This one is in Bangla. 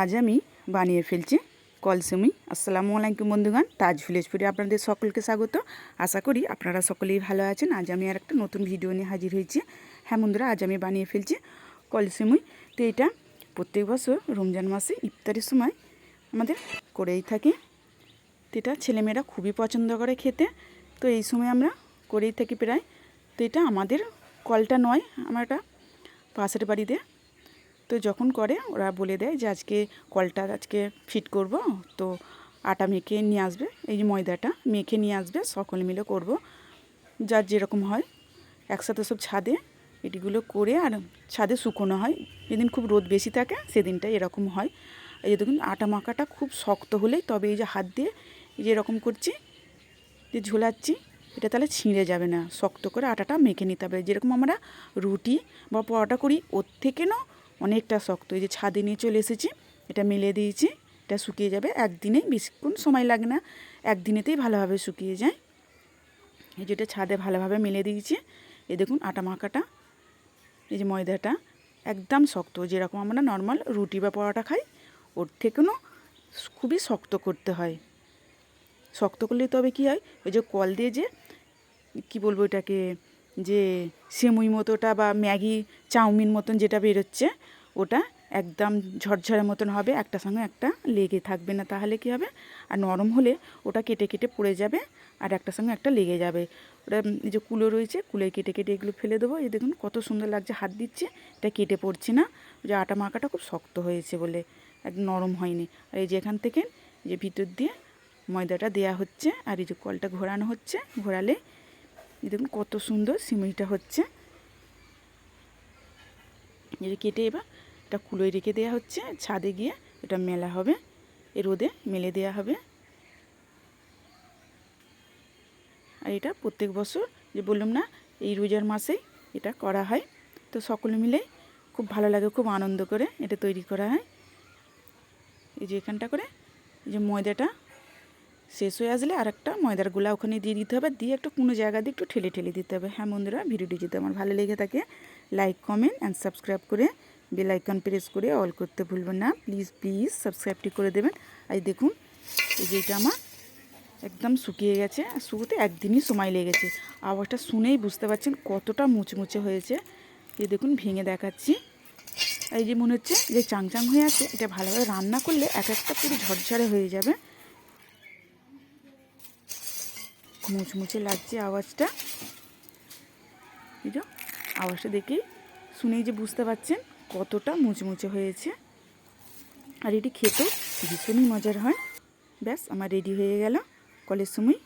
আজ আমি বানিয়ে ফেলছি কলসুমি। আসসালামু আলাইকুম বন্ধুগান তাজ ভিলেজ ফুডে আপনাদের সকলকে স্বাগত। আশা করি আপনারা সকলেই ভালো আছেন। আজ আমি আর একটা নতুন ভিডিও নিয়ে হাজির হয়েছি। হ্যাঁ বন্ধুরা, আজ আমি বানিয়ে ফেলছি কলসুমি। তো এটা প্রত্যেক বছর রমজান মাসে ইফতারের সময় আমাদের করেই থাকি। তো এটা ছেলেমেয়েরা খুবই পছন্দ করে খেতে। তো এই সময় আমরা করেই থাকি প্রায়। তো এটা আমাদের কলটা নয়, আমার একটা পাশের বাড়িতে তো যখন করে, ওরা বলে দেয় যে আজকে কলটা আজকে ফিট করব। তো আটা মেখে নিয়ে আসবে, এই যে ময়দাটা মেখে নিয়ে আসবে, সকলে মিলে করব। যার যেরকম হয়, একসাথে সব ছাদে এটিগুলো করে আর ছাদে শুকোনো হয়। যেদিন খুব রোদ বেশি থাকে সেদিনটা এরকম হয়। এই যে দেখুন, আটা মাখাটা খুব শক্ত হলেই তবে এই যে হাত দিয়ে এই যে এরকম করছি, যে ঝোলাচ্ছি, এটা তাহলে ছিঁড়ে যাবে না। শক্ত করে আটাটা মেখে নিতে হবে। যেরকম আমরা রুটি বা পরোটা করি, ওর থেকে না অনেকটা শক্ত। এই যে ছাদে নিয়ে চলে এসেছি, এটা মেলে দিয়েছি, এটা শুকিয়ে যাবে। একদিনেই বেশিক্ষণ সময় লাগে না, একদিনেতেই ভালোভাবে শুকিয়ে যায়। এই যেটা ছাদে ভালোভাবে মেলে দিয়েছি। এই দেখুন আটা মাখাটা, এই যে ময়দাটা, একদম শক্ত। যেরকম আমরা নর্মাল রুটি বা পরোটা খাই, ওর থেকেও খুবই শক্ত করতে হয়। শক্ত করলে তবে কী হয়, ওই যে কল দিয়ে যে, কি বলব এটাকে যে সেমুই মতোটা বা ম্যাগি চাউমিন মতন যেটা বেরোচ্ছে, ওটা একদম ঝরঝরে মতন হবে, একটা সঙ্গে একটা লেগে থাকবে না। তাহলে কি হবে? আর নরম হলে ওটা কেটে কেটে পড়ে যাবে আর একটা সঙ্গে একটা লেগে যাবে। ওটা এই যে কুলো রয়েছে কুলে কেটে কেটে এগুলো ফেলে দেবো। এই দেখুন কত সুন্দর লাগছে, হাত দিচ্ছে, এটা কেটে পড়ছে না। যে আটা মাখাটা খুব শক্ত হয়েছে বলে এক নরম হয়নি। আর এই যে এখান থেকে যে ভিতর দিয়ে ময়দাটা দেয়া হচ্ছে, আর এই যে কলটা ঘোরানো হচ্ছে, ঘোরালে দেখুন কত সুন্দর সিমুইটা হচ্ছে। যে কেটে এবার এটা কুলোয় রেখে দেওয়া হচ্ছে, ছাদে গিয়ে এটা মেলা হবে, এ রোদে মেলে দেওয়া হবে। আর এটা প্রত্যেক বছর যে বললাম না, এই রোজার মাসেই এটা করা হয়। তো সকলে মিলে খুব ভালো লাগে, খুব আনন্দ করে এটা তৈরি করা হয়। এই যে এখানটা করে, এই যে ময়দাটা শেষ হয়ে আসলে আর একটা ময়দারগুলা ওখানে দিয়ে দিতে হবে। দিয়ে একটু কোনো জায়গা দিয়ে একটু ঠেলে ঠেলে দিতে হবে। হ্যাঁ বন্ধুরা, ভিডিওটি যদি আমার ভালো লেগে থাকে লাইক কমেন্ট অ্যান্ড সাবস্ক্রাইব করে বেল আইকন প্রেস করে অল করতে ভুলবেন না। প্লিজ প্লিজ সাবস্ক্রাইবটি করে দেবেন। আর দেখুন, এই যে এটা আমার একদম শুকিয়ে গেছে। আর শুকোতে একদিনই সময় লেগেছে। আওয়াজটা শুনেই বুঝতে পারছেন কতটা মুচমুচে হয়েছে। এই দেখুন, ভেঙে দেখাচ্ছি। এই যে মনে হচ্ছে যে চাংচাং হয়ে আছে, এটা ভালোভাবে রান্না করলে এক একটা পুরো ঝরঝরে হয়ে যাবে। মুচমুচে লাগছে আওয়াজটা। এই আওয়াজটা দেখেই শুনেই যে বুঝতে পারছেন কতটা মুচমুচে হয়েছে। আর এটি খেতেও ভীষণই মজার হয়। ব্যাস, আমার রেডি হয়ে গেল কলের সময়।